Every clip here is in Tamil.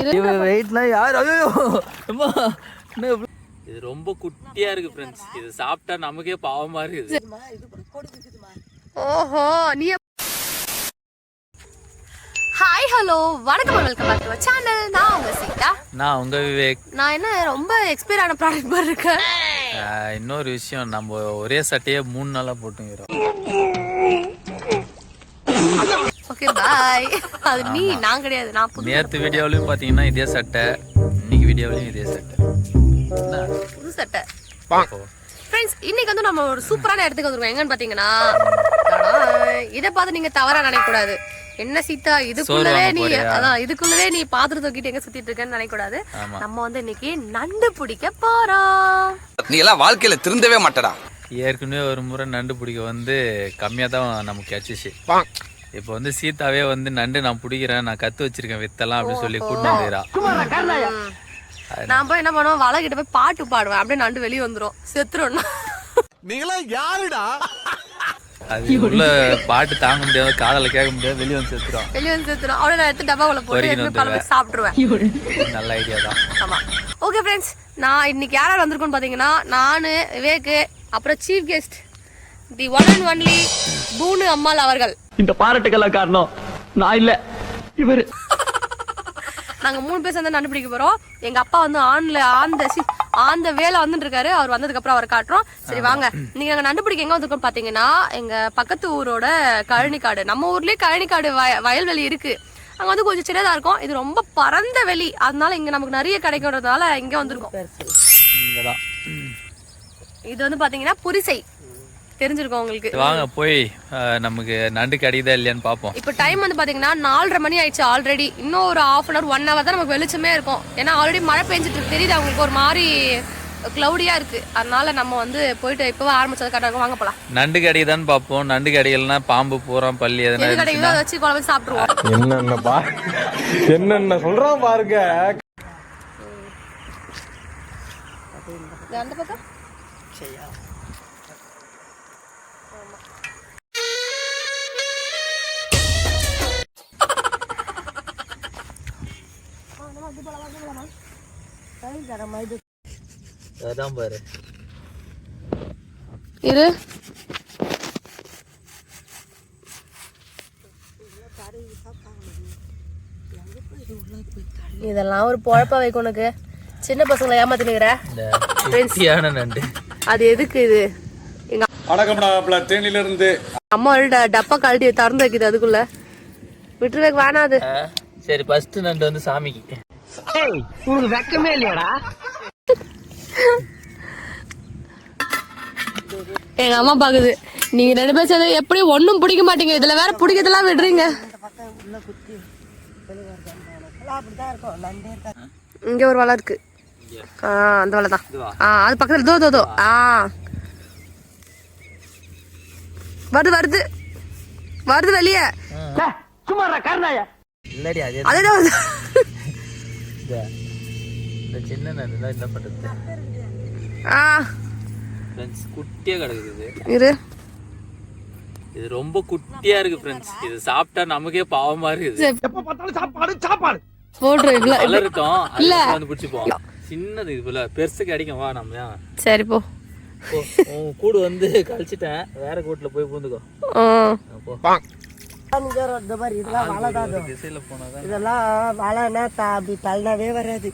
இது வெயிட்லாம் யார்? ஐயோ அம்மா. இது ரொம்ப குட்டியா இருக்கு ஃப்ரெண்ட்ஸ் இது சாப்பிட்டா நமக்கே பாவமா இருக்குது ஓஹோ நீ ஹாய் ஹலோ வணக்கம் வெல்கம் பேக் டு சேனல் நான் உங்க சீதா. நான் உங்க விவேக். நான் என்ன ரொம்ப எக்ஸ்பைர் ஆன ப்ராடக்ட் மாதிரி இருக்கேன். இன்னொரு விஷயம். நம்ம ஒரே சட்டையே மூணு நாளா போட்டுங்கிறோம். ஓகே பாய் அது நீ நான் கிடையாது நான் புது நேத்து வீடியோலயும் பாத்தீங்கன்னா இதே சட்டை இன்னைக்கு வீடியோலயும் இதே சட்டை? புது சட்டை. ஃப்ரெண்ட்ஸ் இன்னைக்கு வந்து நம்ம ஒரு சூப்பரான இடத்துக்கு வந்திருக்கோம் எங்கன்னு பாத்தீங்கன்னா இதை பார்த்து நீங்க தவறா நினைக்க கூடாது என்ன சீதா இதுக்குள்ளவே நீ? அதான் இதுக்குள்ளவே நீ பாத்திரம் தூக்கிட்டு எங்க சுத்திட்டு இருக்கேன்னு நினைக்க கூடாது ஆமா. நம்ம வந்து இன்னைக்கு நண்டு பிடிக்க போறோம். நீ எல்லாம் வாழ்க்கையில திருந்தவே மாட்டடா. ஏற்கனவே ஒரு முறை நண்டு பிடிக்க வந்து கம்மியா தான் நமக்கு கிடைச்சிச்சு. இப்போ வந்து சீதாவே வந்து நண்டு நான் பிடிக்கிறேன் நான் கத்து வச்சிருக்கேன் வித்தெல்லாம் அப்படின்னு சொல்லி கூட்டு வந்துக்கிறா நான் போய் என்ன பண்ணுவேன் வலை கிட்ட போய் பாட்டு பாடுவேன். அப்படியே நண்டு வெளியே வந்துரும். செத்துரும் நீங்களா யாருடா? அது உள்ள பாட்டு தாங்க முடியாது காதல கேட்க முடியாது வெளியே வந்து செத்துரும். வெளியே வந்து செத்துரும். அவளை நான் எடுத்து டப்பாவுல போட்டு சாப்பிட்டுருவேன். நல்ல ஐடியா தான். ஆமா. ஓகே ஃப்ரெண்ட்ஸ் நான் இன்னைக்கு யார் யார் வந்திருக்கோன்னு பாத்தீங்கன்னா நானு விவேக் அப்புறம் chief guest the one and only Poonu Ammal அவர்கள். இந்த பாராட்டுக்கெல்லாம் காரணம் நான் இல்ல. இவரு. நாங்க மூணு பேர் சேர்ந்து நண்டு பிடிக்க போறோம். எங்க அப்பா வந்து ஆன்ல ஆந்த சி ஆந்த வேலை வந்துட்டு இருக்காரு அவர் வந்ததுக்கு அப்புறம் அவரை காட்டுறோம். சரி வாங்க. நீங்க நாங்க நண்டு பிடிக்க எங்க வந்திருக்கோம் பாத்தீங்கன்னா எங்க பக்கத்து ஊரோட கழனிக்காடு நம்ம ஊர்லயே கழனிக்காடு வய வயல்வெளி இருக்கு. அங்க வந்து கொஞ்சம் சின்னதா இருக்கும். இது ரொம்ப பரந்த வெளி. அதனால இங்க நமக்கு நிறைய கிடைக்கிறதுனால இங்க வந்திருக்கோம். இது வந்து பாத்தீங்கன்னா புரிசை. தெரிஞ்சிருக்கும் உங்களுக்கு. வாங்க போய் நமக்கு நண்டு கிடைக்குதா இல்லையான்னு பார்ப்போம். இப்போ டைம் வந்து பாத்தீங்கன்னா நாலரை மணி ஆயிடுச்சு ஆல்ரெடி இன்னும் ஒரு half an hour one hour தான் நமக்கு வெளிச்சமே இருக்கும். ஏன்னா ஆல்ரெடி மழை பெஞ்சிட்டு இருக்கு. தெரியுது அவங்களுக்கு ஒரு மாதிரி க்ளவுடியா இருக்கு. அதனால நம்ம வந்து போயிட்டு இப்போவே ஆரம்பிச்சது கரெக்டாக வாங்க போலாம். நண்டு கிடைக்குதான்னு பார்ப்போம். நண்டு கிடைக்கலன்னா பாம்பு பூரம் பள்ளி எதனா அதை வச்சு குழம்பு சாப்பிட்டுருவோம். என்னென்ன பா என்னென்ன சொல்றான் பாருங்க. அந்த பக்கம்? அதான் பாரு. இரு. இதெல்லாம் ஒரு பொழப்பா வைக்கும் உனக்கு. சின்ன பசங்களை ஏமாத்தினுக்கிற. நண்டு. அது எதுக்கு இது? எங்க தேனில இருந்து அம்மா டப்பா கழட்டி திறந்து வைக்குது அதுக்குள்ள. விட்டுருவேக்கு வேணாம் அது. சரி ஃபர்ஸ்ட் நண்டு வந்து சாமிக்கு. உங்களுக்கு வெக்கமே இல்லையாடா. எங்க அம்மா பாக்குது. நீங்க ரெண்டு பேரும் சேர்ந்து எப்படி ஒண்ணும் பிடிக்க மாட்டீங்க? இதுல வேற பிடிக்கிறதெல்லாம் விடுறீங்க. இங்க ஒரு வலை இருக்கு. ஆ அந்த வலை தான். ஆ அது பக்கத்துல தோ தோ தோ. ஆ. வருது வருது. வருது வெளியே. சும்மா கருணாயா இல்லடி அதே? அதேதான் வருது இந்த இந்த சின்ன நண்டு என்ன ஆ. ஃப்ரெண்ட்ஸ் கிடக்குது இது. ரொம்ப குட்டியா இருக்கு ஃப்ரெண்ட்ஸ் இது சாப்பிட்டா நமக்கே பாவமா இருக்குது எப்ப பார்த்தாலும் சாப்பாடு சாப்பாடு. இவ்வளோ வளரட்டும் இல்ல. வந்து பிடிச்சிப்போம். சின்னது இது போல பெருசு கிடைக்கும் வா நம்ம? சரி போ. கூடு வந்து கழிச்சிட்டேன். வேற கூட்டுல போய் பூந்துக்கோ. ஆ. போ. இந்த மாதிரி இதெல்லாம் வலை தான் இதெல்லாம் வலைன்னா த- அப்படி தள்ளினாவே வராது.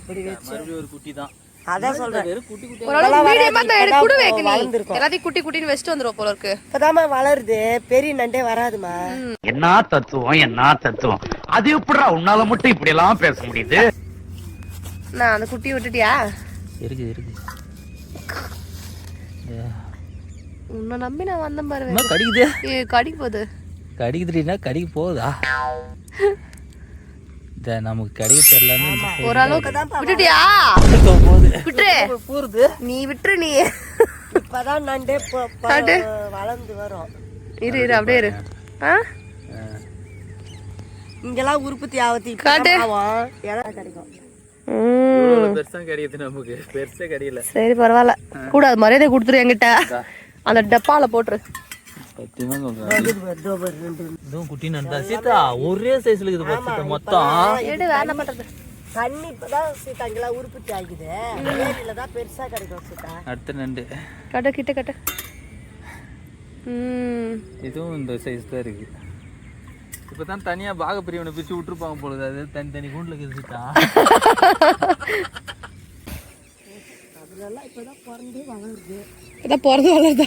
இப்படி வச்சு. ஒரு குட்டி தான். அதான் சொல்றேன். குட்டி குட்டி. எல்லாத்தையும் குட்டி குட்டின்னு வச்சுட்டு வந்துருவோம் போல இருக்கு. இப்பதாம்மா வளருது. பெரிய நண்டே வராதுமா என்ன தத்துவம் என்ன தத்துவம்? அது எப்படிடா உன்னால மட்டும் இப்படி எல்லாம் பேச முடியுது? நான் அந்த குட்டியை விட்டுட்டியா? இருக்கு இருக்கு. உன்னை நம்பி நான் வந்தேன் பாரு. அம்மா, கடிக்குது. ஏ கடிக்கு போகுது கடிக்குதுன்னா கடிக்க போகுதா? இந்த நமக்கு கடிக்க தெரியலன்னு ஓரளவுக்கு விட்டுட்டியா? போகுது. விட்டுரு. பூருது நீ விட்டுரு நீ. இப்பதான் நண்டே. வளர்ந்து வரும். இரு இரு அப்படியே இரு. ஆ? இங்கெல்லாம் உற்பத்தி ஆகுது காட்டு. இடம் கிடைக்கும். பெருசா கிடைக்குது நமக்கு. பெருசே கிடைக்கல. சரி பரவாயில்ல. கூட அது மரியாதை கொடுத்துரு என்கிட்ட. அந்த டப்பால போட்டுரு. சத்தியமா சொல்றேன் இதுவும் குட்டி நண்டா சீதா ஒரே சைஸ்ல இருக்குது பாரு மொத்தம் எடு வேற என்ன பண்றது தண்ணி இப்பதான் சீதா இங்கெல்லாம் உற்பத்தி ஆகுது ஏரியில தான் பெருசா கிடைக்கும் சீதா அடுத்த நண்டு கட்டு கிட்ட கட்டு ம் இதுவும் இந்த சைஸ் தான் இருக்கு இப்போ தான் தனியாக பாக பிரிவினை பிரித்து விட்டுருப்பாங்க பொழுது அது தனி தனி கூண்டில் இருக்குது சீதா அதெல்லாம் இப்பதான் பிறந்து வளருது இதான் பிறந்து வளருதா.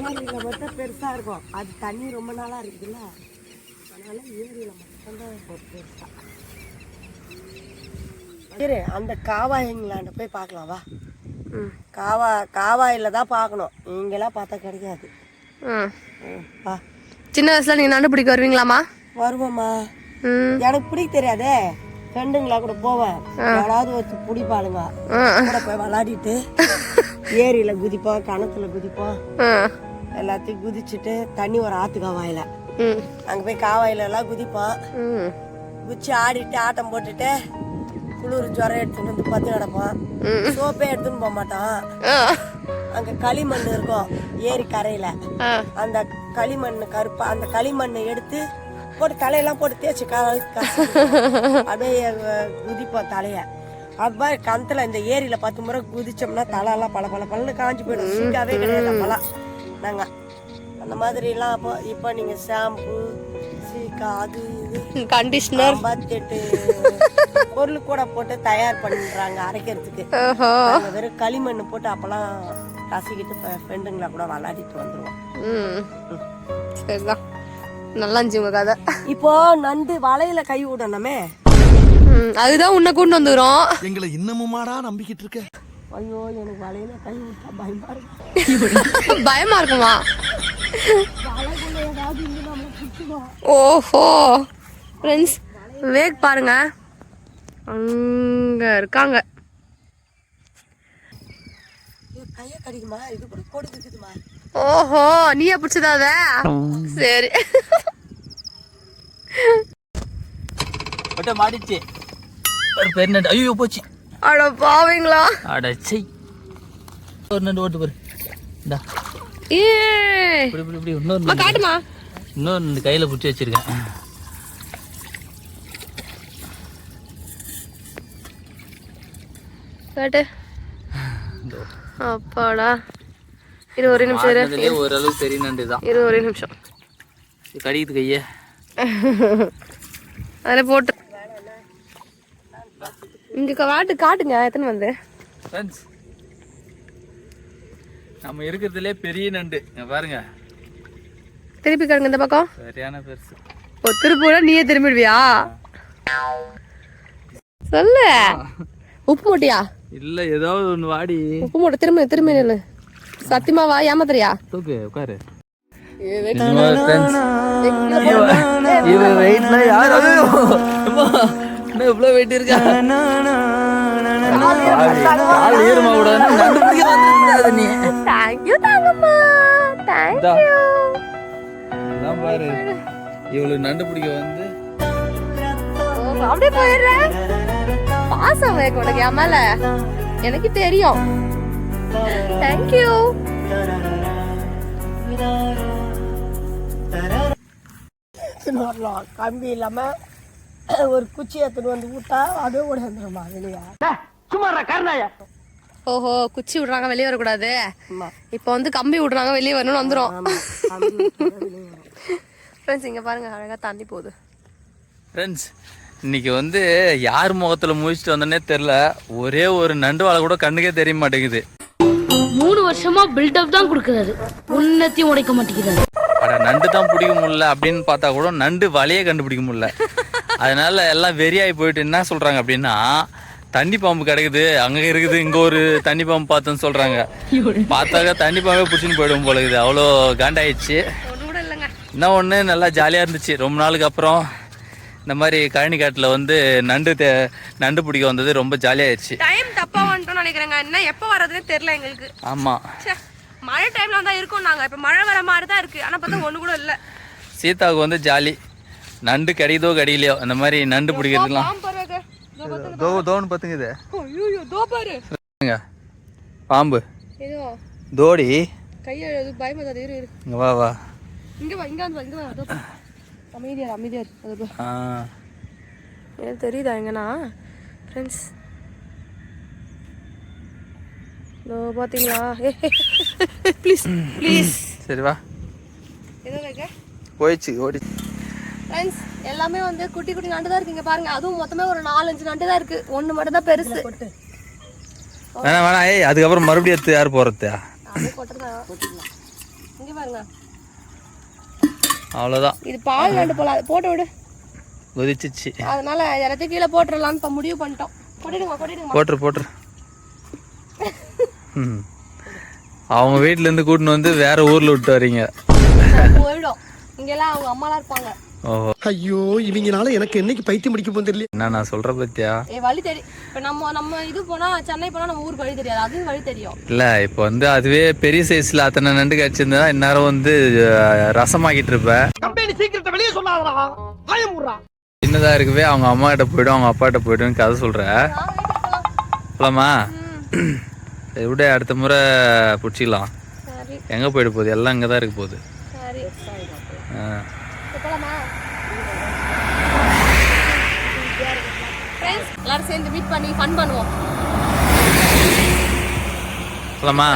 ஏரியில மட்டும் பெருசா இருக்கும். அது தண்ணி ரொம்ப நாளா இருக்குதுல்ல. அதனால ஏரியில மட்டும்தான் இப்போ பெருசா. சரி அந்த காவாய்ங்களாண்ட போய் பார்க்கலாம் வா. ம். காவா காவாயில தான் பார்க்கணும். இங்கெல்லாம் பார்த்தா கிடைக்காது. ம். வா. சின்ன வயசுல நீங்க நண்டு பிடிக்க வருவீங்களாமா வருவோம்மா எனக்கு பிடிக்க தெரியாதே. ஃப்ரெண்டுங்களா கூட போவேன். யாராவது வச்சு பிடிப்பாளுங்க. கூட போய் விளாடிட்டு ஏரியில குதிப்போம் கிணத்துல குதிப்போம் எல்லாத்தையும் குதிச்சுட்டு தண்ணி ஒரு ஆத்து காவாயில. அங்க போய் காவாயில எல்லாம் குதிப்போம் குச்சி ஆடிட்டு ஆட்டம் போட்டுட்டு குளிர் ஜுரம் எடுத்துட்டு வந்து பத்து கிடப்போம் சோப்பே எடுத்துன்னு போக மாட்டோம் அங்க களிமண் இருக்கும் ஏரி கரையில. அந்த களிமண் கருப்பா அந்த களிமண்ணை எடுத்து போட்டு தலையெல்லாம் போட்டு தேய்ச்சி அப்படியே குதிப்போம் தலைய. அது மாதிரி கணத்துல இந்த ஏரியில பத்து முறை குதிச்சோம்னா தலையெல்லாம் பல பல பலன்னு காஞ்சி போயிடும். சீக்காவே கிடையாது அப்பெல்லாம் நாங்க அந்த மாதிரிலாம் அப்போ இப்போ நீங்க ஷாம்பு சீக்கா அது இது கண்டிஷனர். ஐம்பத்தெட்டு பொருள் கூட போட்டு தயார் பண்றாங்க அரைக்கிறதுக்கு. வெறும் களிமண் போட்டு அப்பெல்லாம் கசிக்கிட்டு ஃப்ரெண்டுங்களா கூட விளையாடிட்டு வந்துருவோம். ம். சரிதான். நல்லா இருந்துச்சு உங்க கதை. இப்போ நண்டு வலையில கை விடணுமே. அதுதான் உன்னை கொண்டு வந்துக்கிறோம். எங்களை இன்னமுமாடா நம்பிக்கிட்டு இருக்க ஐயோ எனக்கு வலையில கை விட்டா பயமா இருக்கு. பயமா இருக்குமா? ஓஹோ. ஃப்ரெண்ட்ஸ் வேக் பாருங்க. அங்க இருக்காங்க. கைய கடிக்குமா? இது கூட கொடுக்குதுமா ஓஹோ நீயே பிடிச்சதா அத? சரி. பட்ட மாடிச்சு ஒரு பெரு நண்டு ஐயோ போச்சு. அட பாவீங்களா. அடச்சை ஒரு நண்டு ஓட்டு பாரு. இந்தா. ஏ. இப்படி இப்படி இப்படி. இன்னொரு. காட்டுமா. இன்னொரு நண்டு கையில் பிடிச்சி வச்சிருக்கேன். காட்டு. அப்பாடா. இரு ஒரு நிமிஷம் இரு. ஓரளவுக்கு பெரிய நண்டு தான். இரு ஒரு நிமிஷம். கடிக்குது கையை. அதில் போட்டு இங்க காட்டு காட்டுங்க எத்தனை வந்து ஃப்ரெண்ட்ஸ் நம்ம இருக்கிறதுலே பெரிய நண்டு பாருங்க திருப்பி காட்டுங்க இந்த பக்கம் சரியான பெருசு ஓ திருப்பூரா நீயே திரும்பிடுவியா சொல்லு உப்பு மூட்டையா இல்ல ஏதாவது ஒன்று வாடி உப்பு மூட்டை திரும்ப திரும்பி நில்லு சத்தியமாவா ஏமாத்துறியா தூக்கு உட்காரு இவ வெயிட்லாம் யார் என்ன இவ்வளோ வெயிட் இருக்கா கால் நீ தேங்க்யூ தாங்கம்மா. தேங்க்யூ இதான் பாரு. இவளுக்கு நண்டு பிடிக்க வந்து அப்படியே போயிடுறேன் பாசம் வேக உனக்கு என் மேல. எனக்கு தெரியும். தேங்க்யூ கம்பி இல்லாம ஒரு குச்சி எடுத்துன்னு வந்து விட்டா அப்படியே ஓடி வந்துடுமா வெளியே. சும்மா கருணாயா ஓஹோ குச்சி விடுறாங்க வெளியே வரக்கூடாது. இப்போ வந்து கம்பி விடுறாங்க வெளியே வரணும்னு வந்துரும். ஆமா கம்பி விட்டா வெளியே வரும். ஃப்ரெண்ட்ஸ் இங்க பாருங்க அழகா தண்ணி போகுது. ஃப்ரெண்ட்ஸ் இன்னைக்கு வந்து யார் முகத்துல முழிச்சிட்டு வந்தோன்னே தெரில ஒரே ஒரு நண்டு வாழை கூட கண்ணுக்கே தெரிய மாட்டேங்குது. மூணு வருஷமா பில்டப் தான் கொடுக்கறாரு உன்னத்தையும் உடைக்க மாட்டேங்கிறாரு அட நண்டு தான் பிடிக்க முடியல அப்படின்னு பார்த்தா கூட நண்டு வலையே கண்டுபிடிக்க முடியல. அதனால எல்லாம் வெறியாகி போயிட்டு என்ன சொல்றாங்க அப்படின்னா தண்ணி பாம்பு கிடைக்குது அங்க இருக்குது இங்க ஒரு தண்ணி பாம்பு பார்த்தோன்னு சொல்றாங்க. பார்த்தாக்க தண்ணி பாம்பே பிடிச்சின்னு போயிடும் போல இருக்குது. அவ்வளோ காண்டாயிடுச்சு. ஒன்று கூட இல்லைங்க இன்னும் ஒன்று நல்லா ஜாலியாக இருந்துச்சு. ரொம்ப நாளுக்கு அப்புறம் இந்த மாதிரி கழனி காட்டில் வந்து நண்டு தே நண்டு பிடிக்க வந்தது ரொம்ப ஜாலியாகிடுச்சு டைம் தப்பா வந்துட்டோம்னு நினைக்கிறேங்க. என்ன எப்போ வர்றதுன்னு தெரியல எங்களுக்கு. ஆமாம் மழை டைம்ல தான் இருக்கோம் நாங்க இப்ப மழை வர மாதிரி தான் இருக்கு. ஆனா பார்த்தா ஒண்ணு கூட இல்ல. சீதாவுக்கு வந்து ஜாலி நண்டு கிடைக்குதோ கிடைக்கலையோ அந்த மாதிரி நண்டு பிடிக்கிறதுலாம். தோ தோன்னு பார்த்துங்க இது பாம்பு. தோடி. இங்க வா வா. இங்க வா இங்க வந்து வா, இங்க வா. அமைதியா அமைதியா எனக்கு தெரியுதா எங்கன்னா? ஃப்ரெண்ட்ஸ் இதோ பார்த்தீங்களா ப்ளீஸ் ப்ளீஸ் சரி வா. போயிடுச்சு ஓடி. ஃப்ரெண்ட்ஸ் எல்லாமே வந்து குட்டி குட்டி நண்டு தான் இருக்குங்க பாருங்க அதுவும் மொத்தமே ஒரு நாலஞ்சு நண்டு தான் இருக்கு ஒன்று மட்டும் தான் பெருசு வேணாம் வேணாம் ஏய் அதுக்கப்புறம் மறுபடியும் எடுத்து யார் கொட்டுறதா இங்க பாருங்க. அவ்வளோதான் இது பால் நண்டு போல. அது போட்டு விடு. கொதிச்சிச்சு. அதனால எல்லாத்தையும் கீழே போட்டுடலான்னு இப்போ முடிவு பண்ணிட்டோம். கொட்டிடுங்க கொட்டிடுங்க. போட்டுரு போட்டுரு. ம். அவங்க வீட்ல இருந்து கூட்டின்னு வந்து வேற ஊர்ல விட்டு வரீங்க. போயிடும். இங்கெல்லாம் அவங்க அம்மாலாம் இருப்பாங்க. ஐயோ இவங்கனால எனக்கு என்னைக்கு பைத்தியம் பிடிக்க போகுது தெரியல என்ன நான் சொல்ற பத்தியா? ஏ வழி தெரியும் இப்போ நம்ம நம்ம இது போனா சென்னை போனா நம்ம ஊருக்கு வழி தெரியாது. அதுவும் வழி தெரியும். இல்ல இப்போ வந்து அதுவே பெரிய சைஸ்ல அத்தனை நண்டு கடிச்சிருந்தா இந்நேரம் வந்து ரசமாக்கிட்டு இருப்ப. கம்பெனி சீக்கிரத்தை வெளியே சொல்லாதடா. பயமுறா. சின்னதா இருக்கவே அவங்க அம்மா கிட்ட போயிடும் அவங்க அப்பா கிட்ட போயிடும் கதை சொல்ற. போலாமா? விட அடுத்த முறை பிடிச்சிக்கலாம். சரி. எங்க போயிட போகுது? எல்லாம் இங்க தான் இருக்க போகுது. சரி. ஆ. இப்போ போலாமா ஃப்ரெண்ட்ஸ் எல்லாரும் சேர்ந்து மீட் பண்ணி ஃபன் பண்ணுவோம் போலாமா.